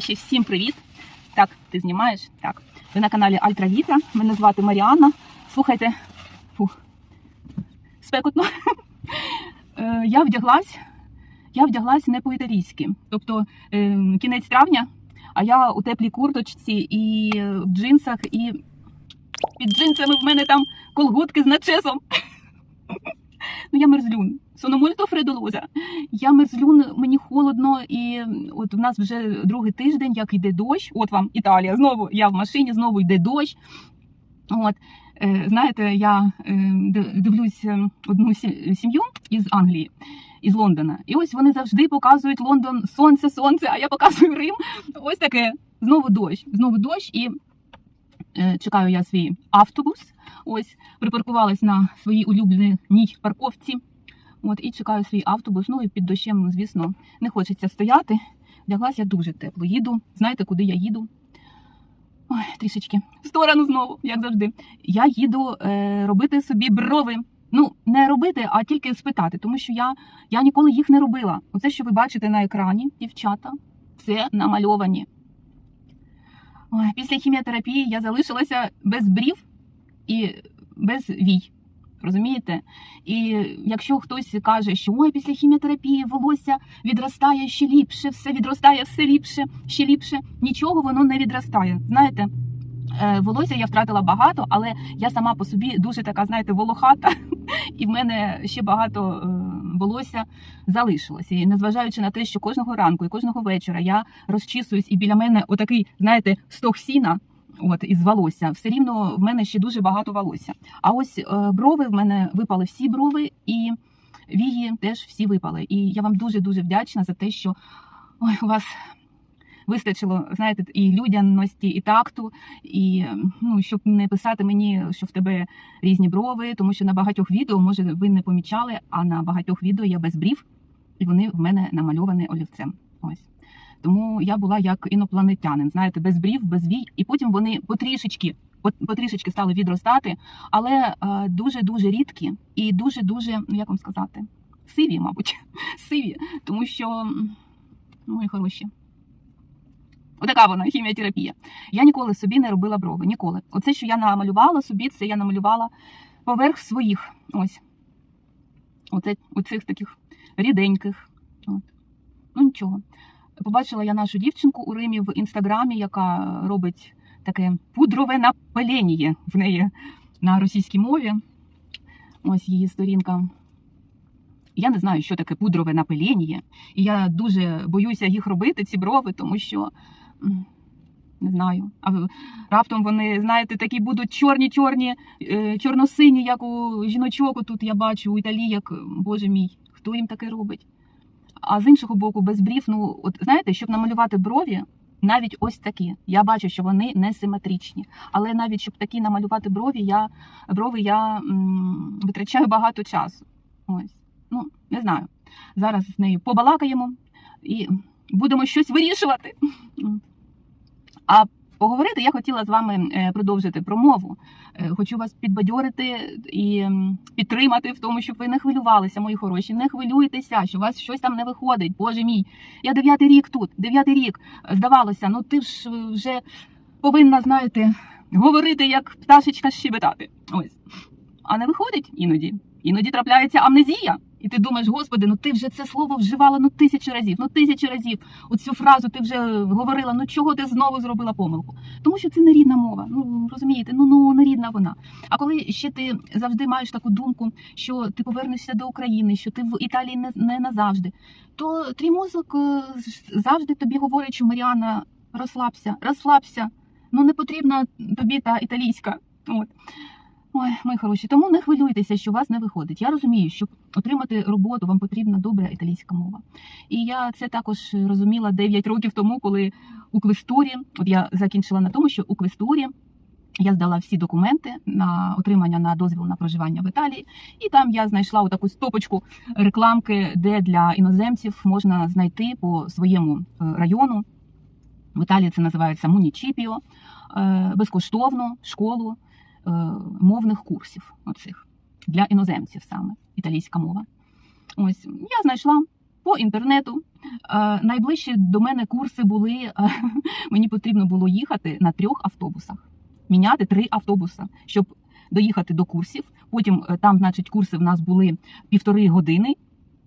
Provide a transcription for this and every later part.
Хороші! Всім привіт! Так, ти знімаєш? Так. Ви на каналі Альтра Віта. Мене звати Маріанна. Слухайте, фух, спекотно. Е, Я вдяглась, я вдяглась не по-італійськи. Тобто е, кінець травня, а я у теплій курточці і в джинсах, і під джинсами в мене там колготки з начесом. Ну, я мерзлюн. Molto freddolosa. Я мерзлюн, мені холодно, і от в нас вже другий тиждень, як йде дощ. От вам Італія. Знову я в машині, знову йде дощ. От е, знаєте, я е, дивлюсь е, одну сім'ю із Англії, із Лондона. І ось вони завжди показують Лондон сонце, сонце, а я показую Рим. Ось таке. Знову дощ. Знову дощ і. Е, Чекаю я свій автобус. Ось припаркувалась на своїй улюбленій парковці. От і чекаю свій автобус. Ну і під дощем, звісно, не хочеться стояти. Вдяглась я дуже тепло. Їду. Знаєте, куди я їду? Ой, трішечки в сторону знову, як завжди. Я їду е, робити собі брови. Ну, не робити, а тільки спитати, тому що я, я ніколи їх не робила. Оце, що ви бачите на екрані, дівчата, це намальовані. Ой, після хіміотерапії я залишилася без брів і без вій. Розумієте? І якщо хтось каже, що ой, після хіміотерапії волосся відростає ще ліпше, все відростає все ліпше, ще ліпше, нічого воно не відростає. Знаєте, е, волосся я втратила багато, але я сама по собі дуже така, знаєте, волохата, і в мене ще багато е, волосся залишилося. І незважаючи на те, що кожного ранку і кожного вечора я розчісуюсь, і біля мене отакий, знаєте, стог сіна. От із волосся, все рівно в мене ще дуже багато волосся. А ось е, брови в мене випали всі брови, і вії теж всі випали. І я вам дуже дуже вдячна за те, що ой, у вас вистачило, знаєте, і людяності, і такту, і ну, щоб не писати мені, що в тебе різні брови, тому що на багатьох відео, може, ви не помічали, а на багатьох відео я без брів, і вони в мене намальовані олівцем. Ось. Тому я була як інопланетянин, знаєте, без брів, без вій, і потім вони потрішечки, потрішечки стали відростати, але дуже дуже рідкі і дуже дуже, ну як вам сказати, сиві, мабуть, сиві, тому що ну, мої хороші. Отака вона хіміотерапія. Я ніколи собі не робила брови. Ніколи. Оце, що я намалювала собі, це я намалювала поверх своїх. Ось. Оце, оцих таких ріденьких. От. Ну нічого. Побачила я нашу дівчинку у Римі в інстаграмі, яка робить таке пудрове напилення в неї на російській мові. Ось її сторінка. Я не знаю, що таке пудрове напилення. І я дуже боюся їх робити, ці брови, тому що не знаю. А раптом вони, знаєте, такі будуть чорні-чорні, е, чорно-сині, як у жіночок. Тут я бачу у італійок, боже мій, хто їм таке робить? А з іншого боку, без брів, ну от знаєте, щоб намалювати брові, навіть ось такі. Я бачу, що вони не симетричні. Але навіть щоб такі намалювати брові, я брови я м, витрачаю багато часу. Ось. Ну, не знаю. Зараз з нею побалакаємо і будемо щось вирішувати. А поговорити я хотіла з вами е, продовжити промову. Е, Хочу вас підбадьорити і підтримати в тому, щоб ви не хвилювалися, мої хороші. Не хвилюйтеся, що у вас щось там не виходить. Боже мій, я дев'ятий рік тут, дев'ятий рік. Здавалося, ну ти ж вже повинна, знаєте, говорити як пташечка щебетати. Ось. А не виходить іноді. Іноді трапляється амнезія. І ти думаєш, господи, ну ти вже це слово вживала ну тисячу разів, ну тисячу разів. Оцю фразу ти вже говорила. Ну чого ти знову зробила помилку? Тому що це не рідна мова. Ну розумієте, ну ну не рідна вона. А коли ще ти завжди маєш таку думку, що ти повернешся до України, що ти в Італії не, не назавжди, то твій мозок е, завжди тобі говорить, що Маріана, розслабся, розслабся. Ну не потрібна тобі та італійська. От. Ой, мої хороші, тому не хвилюйтеся, що у вас не виходить. Я розумію, щоб отримати роботу, вам потрібна добра італійська мова. І я це також розуміла 9 років тому, коли у квестурі, от я закінчила на тому, що у квестурі я здала всі документи на отримання на дозвіл на проживання в Італії, і там я знайшла таку стопочку рекламки, де для іноземців можна знайти по своєму е, району. В Італії це називається Мунічіпіо, е, безкоштовну школу мовних курсів оцих для іноземців саме італійська мова. Ось я знайшла, по інтернету. Е, Найближчі до мене курси були. е, Мені потрібно було їхати на трьох автобусах, міняти три автобуси, щоб доїхати до курсів. Потім е, там, значить, курси в нас були півтори години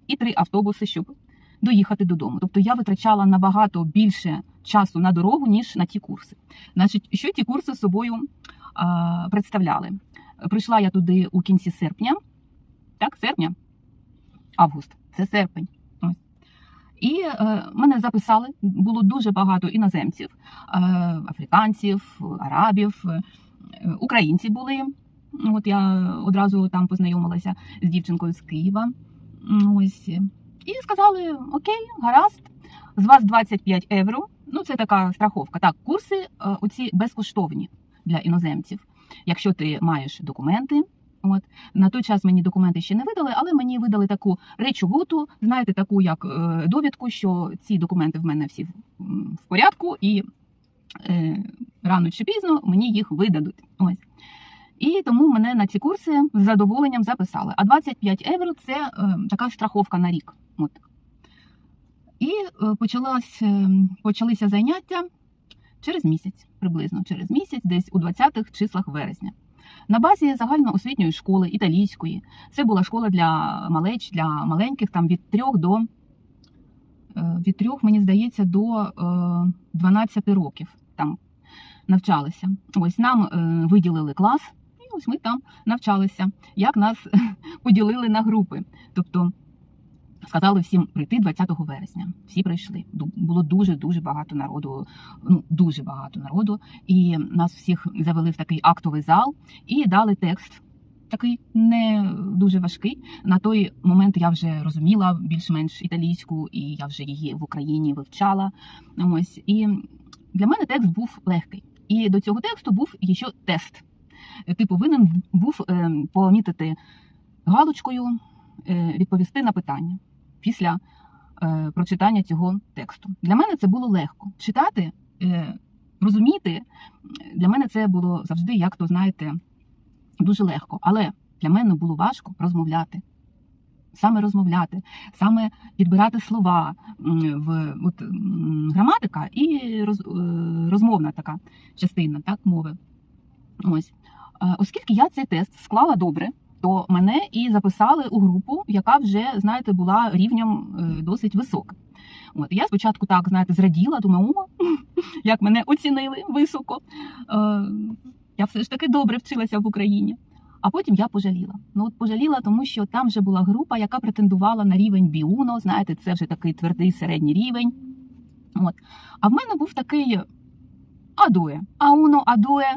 і три автобуси, щоб доїхати додому. Тобто я витрачала набагато більше часу на дорогу, ніж на ті курси. Значить, що ті курси собою а, представляли? Прийшла я туди у кінці серпня, так, серпня, август, це серпень. І е, мене записали. Було дуже багато іноземців, е, африканців, арабів, е, українці були. От я одразу там познайомилася з дівчинкою з Києва. Ось. І сказали: Окей, гаразд, з вас 25 євро. Ну, це така страховка. Так, курси е, оці безкоштовні для іноземців. Якщо ти маєш документи. От на той час мені документи ще не видали, але мені видали таку речовуту, знаєте, таку як е, довідку, що ці документи в мене всі в, порядку, і е, рано чи пізно мені їх видадуть. Ось. І тому мене на ці курси з задоволенням записали. А 25 євро це е, така страховка на рік. От. І е, почалась, е, почалися заняття через місяць, приблизно через місяць, десь у 20-х числах вересня. На базі загальноосвітньої школи італійської. Це була школа для малеч, для маленьких, там від трьох до е, від трьох, мені здається, до е, 12 років там навчалися. Ось нам виділили клас, ось ми там навчалися. Як нас поділили на групи. Тобто сказали всім прийти 20 вересня. Всі прийшли. Було дуже дуже багато народу. Ну дуже багато народу. І нас всіх завели в такий актовий зал і дали текст. Такий не дуже важкий. На той момент я вже розуміла більш-менш італійську, і я вже її в Україні вивчала. Ось і для мене текст був легкий. І до цього тексту був ще тест. Ти повинен був е, помітити галочкою, е, відповісти на питання після е, прочитання цього тексту. Для мене це було легко. Читати, е, розуміти, е, для мене це було завжди, як то знаєте, дуже легко. Але для мене було важко розмовляти. Саме розмовляти, саме підбирати слова в от, граматика і роз, е, розмовна така частина так, мови. Ось. Е, Оскільки я цей тест склала добре, то мене і записали у групу, яка вже, знаєте, була рівнем е, досить висока. От я спочатку так, знаєте, зраділа, думаю, о, як мене оцінили високо. Е, Я все ж таки добре вчилася в Україні. А потім я пожаліла. Ну от пожаліла, тому що там вже була група, яка претендувала на рівень біуно. Знаєте, це вже такий твердий середній рівень. От. А в мене був такий адуе, ауно, адуе.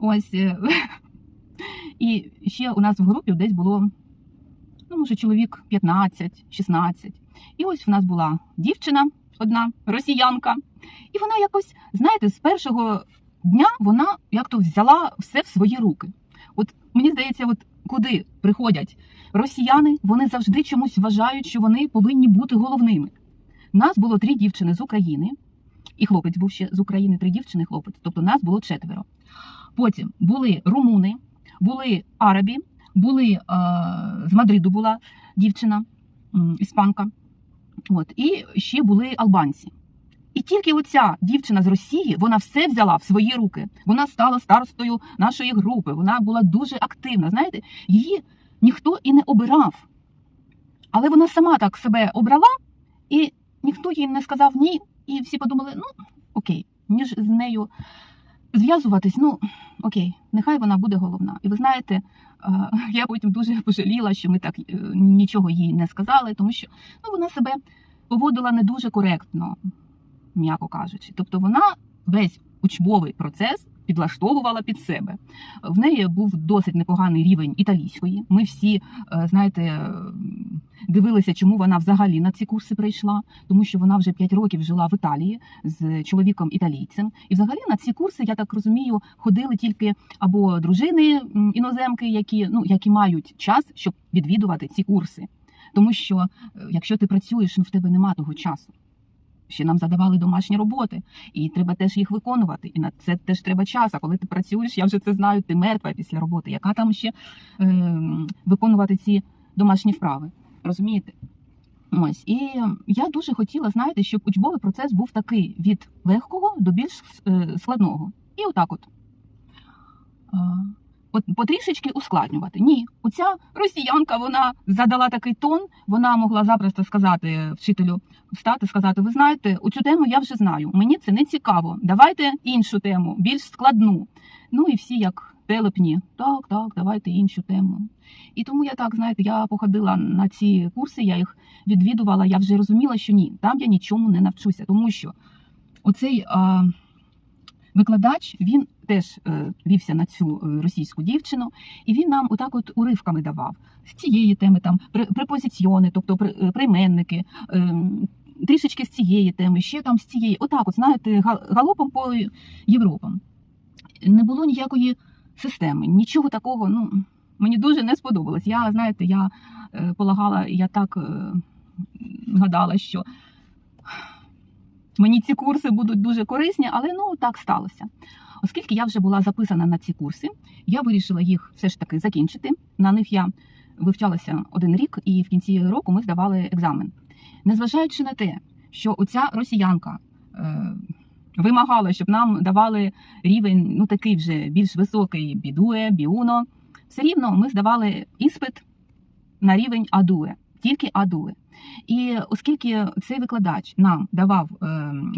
Ось. е, І ще у нас в групі десь було, ну, може, чоловік 15-16. І ось в нас була дівчина, одна росіянка. І вона якось, знаєте, з першого дня вона як то взяла все в свої руки. От мені здається, от куди приходять росіяни, вони завжди чомусь вважають, що вони повинні бути головними. Нас було три дівчини з України, і хлопець був ще з України, три дівчини, хлопець. Тобто нас було четверо. Потім були румуни, були арабі, були е, з Мадриду була дівчина, іспанка. От, і ще були албанці. І тільки оця дівчина з Росії, вона все взяла в свої руки. Вона стала старостою нашої групи. Вона була дуже активна. Знаєте, її ніхто і не обирав. Але вона сама так себе обрала, і ніхто їй не сказав ні. І всі подумали: ну окей, ніж з нею зв'язуватись, ну окей, нехай вона буде головна. І ви знаєте, е, я потім дуже пожаліла, що ми так е, нічого їй не сказали, тому що ну, вона себе поводила не дуже коректно, м'яко кажучи. Тобто вона весь учбовий процес підлаштовувала під себе. В неї був досить непоганий рівень італійської. Ми всі, е, знаєте, дивилися, чому вона взагалі на ці курси прийшла, тому що вона вже 5 років жила в Італії з чоловіком італійцем. І взагалі на ці курси, я так розумію, ходили тільки або дружини іноземки, які ну які мають час, щоб відвідувати ці курси. Тому що е, якщо ти працюєш, ну в тебе нема того часу. Ще нам задавали домашні роботи, і треба теж їх виконувати. І на це теж треба час. А коли ти працюєш, я вже це знаю, ти мертва після роботи. Яка там ще е, виконувати ці домашні вправи? Розумієте? Ось і я дуже хотіла, знаєте, щоб учбовий процес був такий від легкого до більш е, складного. І отак от. От потрішечки ускладнювати. Ні, оця росіянка вона задала такий тон, вона могла запросто сказати вчителю, встати, сказати: ви знаєте, оцю тему я вже знаю. Мені це не цікаво. Давайте іншу тему, більш складну. Ну і всі як телепні. Так, так, давайте іншу тему. І тому я так, знаєте, я походила на ці курси, я їх відвідувала, я вже розуміла, що ні, там я нічому не навчуся, тому що оцей а, викладач він теж е, вівся на цю е, російську дівчину, і він нам отак от уривками давав з цієї теми, там препозиціони, тобто е, прийменники. е, Трішечки з цієї теми, ще там з цієї, отак, от знаєте, га- галопом по Європам. Не було ніякої системи, нічого такого. Ну мені дуже не сподобалось. Я знаєте, я полагала, я так гадала, що мені ці курси будуть дуже корисні, але ну так сталося. Оскільки я вже була записана на ці курси, я вирішила їх все ж таки закінчити. На них я вивчалася один рік, і в кінці року ми здавали екзамен. Незважаючи на те, що оця росіянка е, вимагала, щоб нам давали рівень, ну такий вже більш високий бідуе, біуно, все рівно ми здавали іспит на рівень адуе, тільки адуе. І оскільки цей викладач нам давав е,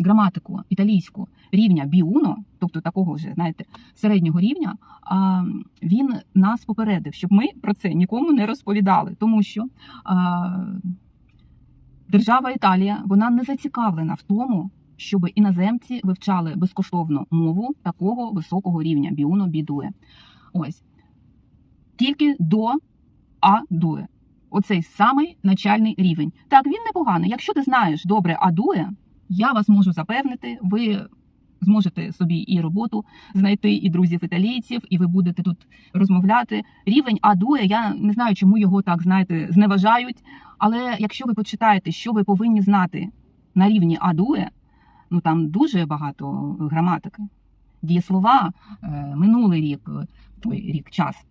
граматику італійську рівня біуно, тобто такого вже, знаєте, середнього рівня, а, він нас попередив, щоб ми про це нікому не розповідали, тому що а, держава Італія вона не зацікавлена в тому, щоб іноземці вивчали безкоштовно мову такого високого рівня біуно бідуе. Ось тільки до А-дуе. Оцей самий начальний рівень. Так, він непоганий. Якщо ти знаєш добре адуе, я вас можу запевнити, ви зможете собі і роботу знайти, і друзів італійців, і ви будете тут розмовляти. Рівень адуе, я не знаю, чому його так знаєте, зневажають. Але якщо ви почитаєте, що ви повинні знати на рівні адуе, ну там дуже багато граматики. Дієслова, е, минулий рік, той рік час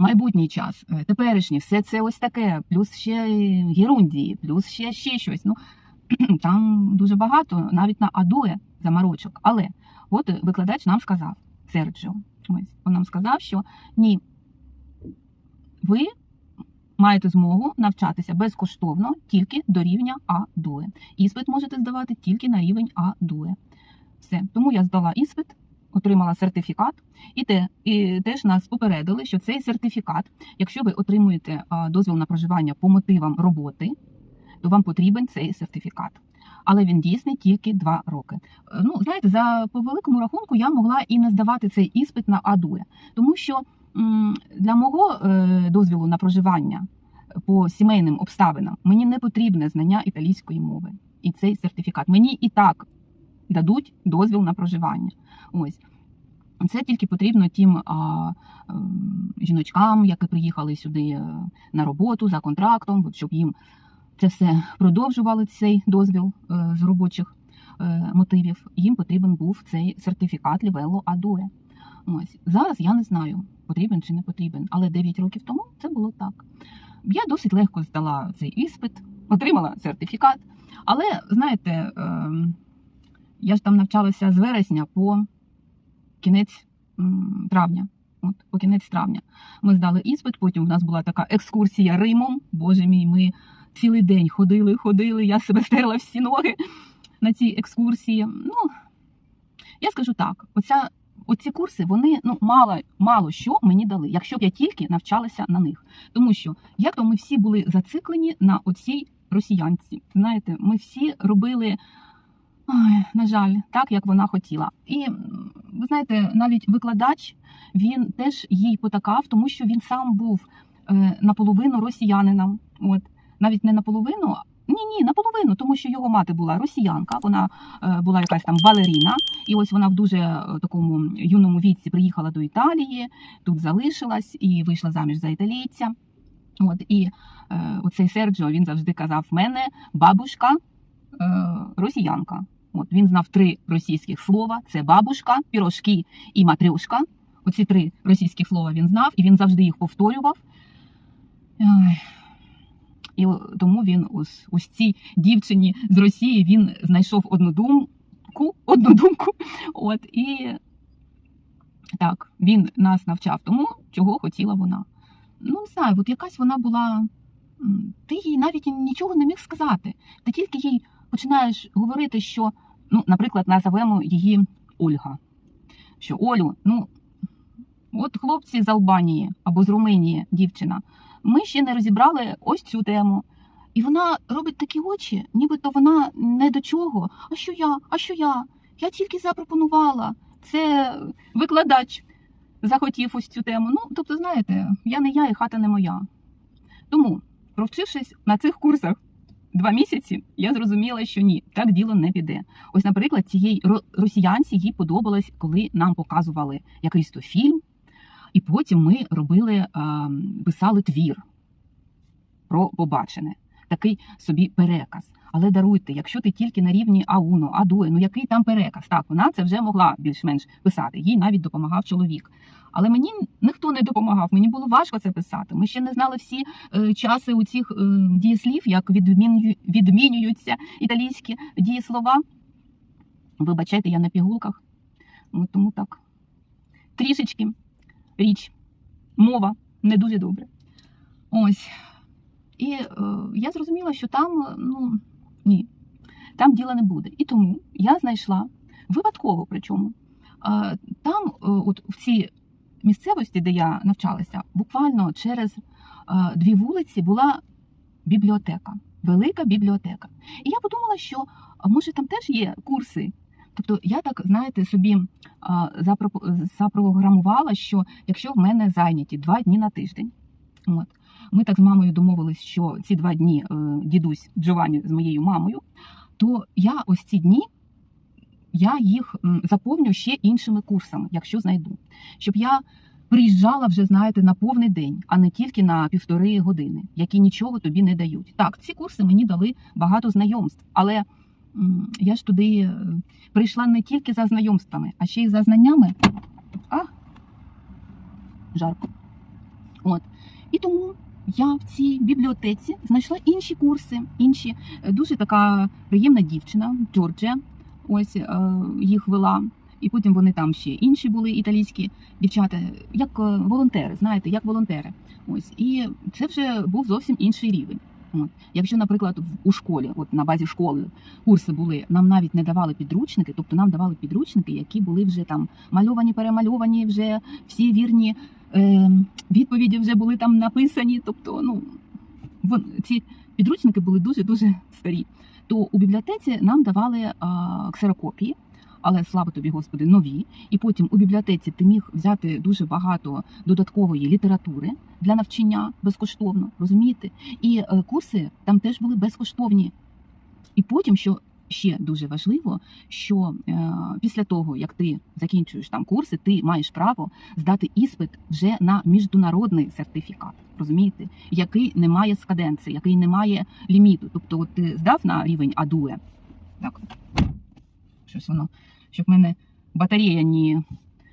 майбутній час, е, теперішній, все це ось таке, плюс ще герундії, плюс ще, ще щось. Ну там дуже багато, навіть на адуе заморочок. Але от викладач нам сказав, Серджіо, ось він нам сказав, що ні, ви маєте змогу навчатися безкоштовно тільки до рівня А-дуе. Іспит можете здавати тільки на рівень А-дуе. Все. Тому я здала іспит, отримала сертифікат, і те і теж нас попередили, що цей сертифікат, якщо ви отримуєте дозвіл на проживання по мотивам роботи, то вам потрібен цей сертифікат. Але він дійсний тільки два роки. Ну, знаєте, за по великому рахунку я могла і не здавати цей іспит на АДУЕ, тому що для мого е, дозвілу на проживання по сімейним обставинам мені не потрібне знання італійської мови і цей сертифікат. Мені і так дадуть дозвіл на проживання. Ось. Це тільки потрібно тим а, ем, жіночкам, які приїхали сюди е, на роботу за контрактом, от щоб їм це все продовжували цей дозвіл е, з робочих е, мотивів. Їм потрібен був цей сертифікат Лівело Адуе. Ось зараз я не знаю, потрібен чи не потрібен, але 9 років тому це було так. Я досить легко здала цей іспит, отримала сертифікат. Але знаєте, ем, я ж там навчалася з вересня по кінець травня. От, по кінець травня ми здали іспит. Потім в нас була така екскурсія Римом. Боже мій, ми цілий день ходили, ходили. Я себе стерла всі ноги на цій екскурсії. Ну я скажу так: оця, оці курси вони ну мало, мало що мені дали, якщо б я тільки навчалася на них. Тому що як то ми всі були зациклені на оцій росіянці. Знаєте, ми всі робили. Ой, на жаль, так як вона хотіла. І ви знаєте, навіть викладач він теж їй потакав, тому що він сам був е, наполовину росіянином. От навіть не наполовину, ні, ні, наполовину, тому що його мати була росіянка, вона е, була якась там балеріна, і ось вона в дуже е, такому юному віці приїхала до Італії, тут залишилась і вийшла заміж за італійця. От і е, оцей Серджо він завжди казав: мене бабушка росіянка. От він знав три російських слова: це бабушка, пірожки і матрюшка. Оці три російські слова він знав, і він завжди їх повторював. І тому він ось, ось цій дівчині з Росії він знайшов одну думку, одну думку. От і так, він нас навчав тому, чого хотіла вона. Ну, не знаю, от якась вона була. Ти їй навіть нічого не міг сказати. Ти тільки їй починаєш говорити, що, ну, наприклад, назовемо її Ольга. Що Олю, ну, от хлопці з Албанії або з Румунії, дівчина, ми ще не розібрали ось цю тему. І вона робить такі очі, нібито вона не до чого. А що я? А що я? Я тільки запропонувала. Це викладач захотів ось цю тему. Ну, тобто, знаєте, я не я і хата не моя. Тому, провчившись на цих курсах два місяці, я зрозуміла, що ні, так діло не піде. Ось, наприклад, цієї ро- росіянці їй подобалось, коли нам показували якийсь то фільм, і потім ми робили, писали твір про побачене, такий собі переказ. Але даруйте, якщо ти тільки на рівні Ауно, Адуе, ну який там переказ? Так, вона це вже могла більш-менш писати. Їй навіть допомагав чоловік. Але мені ніхто не допомагав. Мені було важко це писати. Ми ще не знали всі е, часи у цих е, дієслів, як відміню, відмінюються італійські дієслова. Вибачайте, я на пігулках. Ну, тому так. Трішечки річ, мова не дуже добре. Ось. І е, я зрозуміла, що там, ну ні, там діла не буде. І тому я знайшла випадково, причому е, там, е, от в цій місцевості, де я навчалася, буквально через е, дві вулиці була бібліотека, велика бібліотека. І я подумала, що може там теж є курси. Тобто я так, знаєте, собі запрограмувала, що якщо в мене зайняті два дні на тиждень, от, ми так з мамою домовились, що ці два дні е, дідусь Джованні з моєю мамою, то я ось ці дні я їх заповню ще іншими курсами, якщо знайду. Щоб я приїжджала вже, знаєте, на повний день, а не тільки на півтори години, які нічого тобі не дають. Так, ці курси мені дали багато знайомств, але я ж туди е, прийшла не тільки за знайомствами, а ще й за знаннями. А, жарко. От. І тому я в цій бібліотеці знайшла інші курси, інші Е, дуже така приємна дівчина, Джорджія. Ось е, їх вела. І потім вони там ще інші були італійські дівчата, як е, волонтери, знаєте, як волонтери. Ось і це вже був зовсім інший рівень. От. Якщо, наприклад, у школі, от на базі школи, курси були, нам навіть не давали підручники, тобто нам давали підручники, які були вже там мальовані, перемальовані, вже всі вірні е, відповіді вже були там написані. Тобто, ну вон, ці підручники були дуже дуже старі. То у бібліотеці нам давали а, ксерокопії, але слава тобі, Господи, нові. І потім у бібліотеці ти міг взяти дуже багато додаткової літератури для навчання безкоштовно, розумієте? І е, курси там теж були безкоштовні. І потім, що ще дуже важливо, що е, після того, як ти закінчуєш там курси, ти маєш право здати іспит вже на міжнародний сертифікат, розумієте, який не має скаденції, який не має ліміту. Тобто, от ти здав на рівень Адуе, так щось воно, щоб в мене батарея не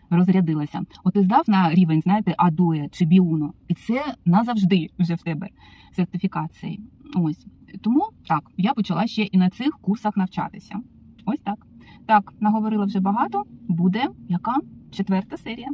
розрядилася. От ти здав на рівень, знаєте, Адуе чи Біуно, і це назавжди вже в тебе сертифікації. Ось тому так, я почала ще і на цих курсах навчатися. Ось так. Так, наговорила вже багато. Буде яка четверта серія.